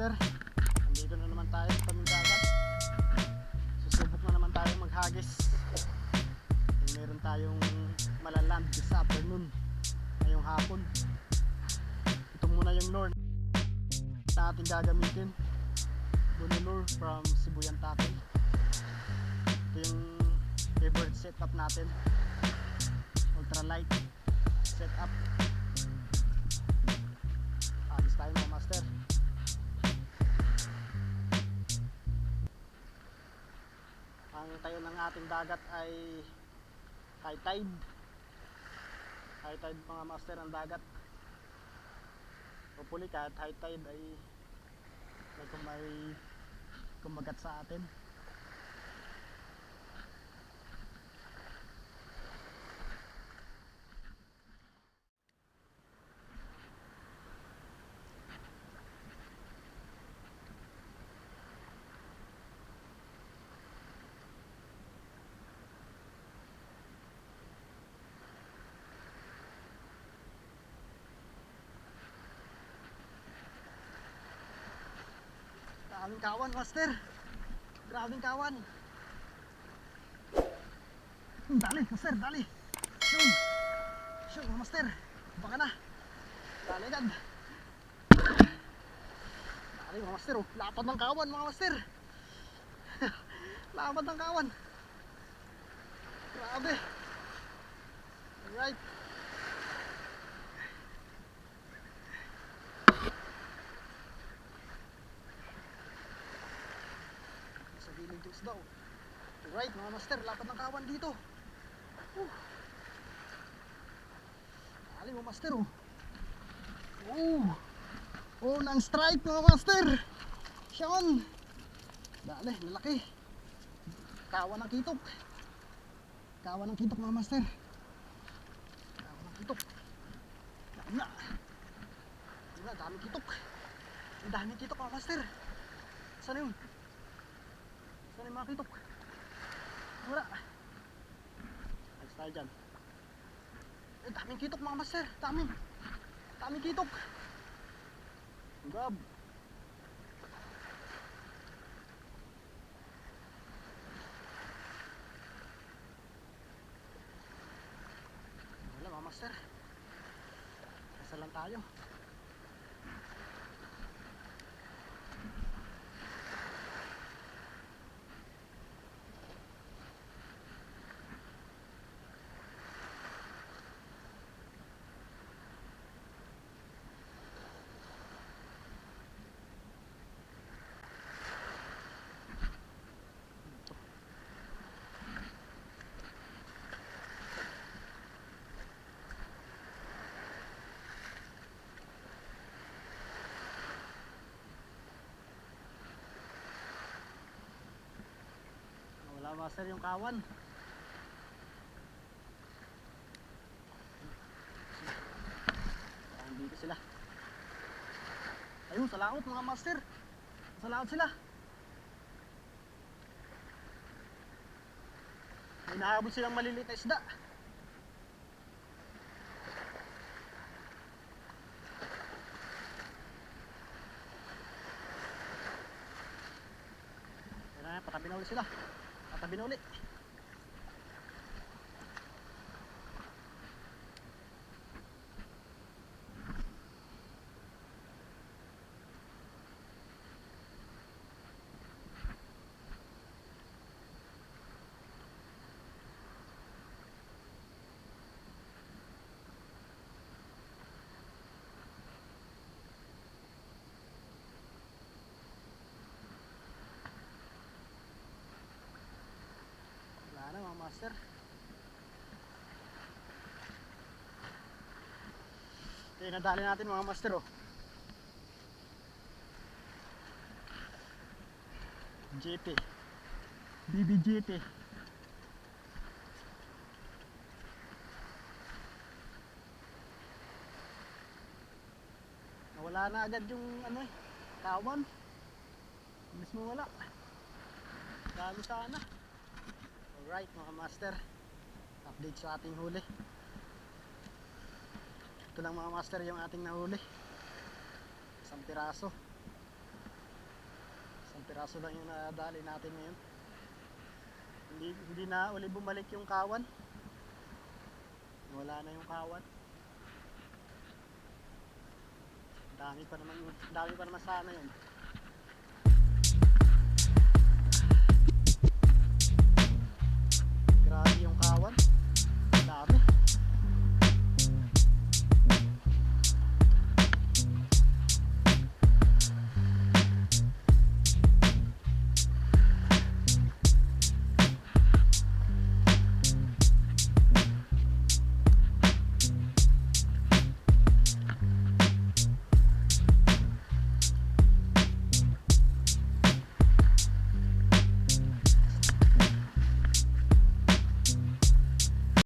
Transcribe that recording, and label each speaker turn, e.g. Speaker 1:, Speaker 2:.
Speaker 1: master. Nandito na naman tayo sa tabing dagat. Susubok na naman tayo maghagis. Eh, meron tayong malaland this afternoon. Ngayong hapon. Ito muna yung lure na ating gagamitin. Bunulur from Sibuyan Tackle. Ito yung favorite setup natin. Ultralight setup. Ating dagat ay high tide. High tide mga master ang dagat. Hopefully kahit high tide ay may kumagat sa atin. Grabing kawan, master. Grabing kawan. Hmm, Dali, master, dali. Shoot. Shoot, master. Baka na. Dali agad. Dali, mga master. Oh. Lapad ng kawan, mga master. Lapad ng kawan. Grabe. Alright. Sa gilid yung isda oh. Right mga master, lapad ng kawan dito. Uh. Ali mo master oh. Oh. Oh, nang strike mga master. Sean. Dali, lalaki. Kawan ng kitok. Kawan ng kitok mga master. Kawan ng kitok. Wala. Wala, dami kitok. Ang dami kitok mga master. Saan yun? Saan yung mga kitok? Wala. Alis tayo dyan. Eh, daming kitok mga master. Daming. Daming kitok. Gab. Wala mga master. Kasa lang tayo. Wala master yung kawan. Ah, Dito sila. Ayun, sa laot mga master. Sa sila. May nahabol silang maliliit na isda. Patabi na ulit sila. Patabi na ulit. Wala master. Ito nadali natin mga master oh. GT. BBGT. Nawala na agad yung ano eh, kawan. Bilis mo wala. Dami sana. Alright mga master Update sa ating huli Ito lang mga master yung ating nahuli Isang piraso Piraso lang yung nadali natin ngayon. Hindi, hindi na uli bumalik yung kawan. Wala na yung kawan. Dami pa naman, dami pa naman sana yun.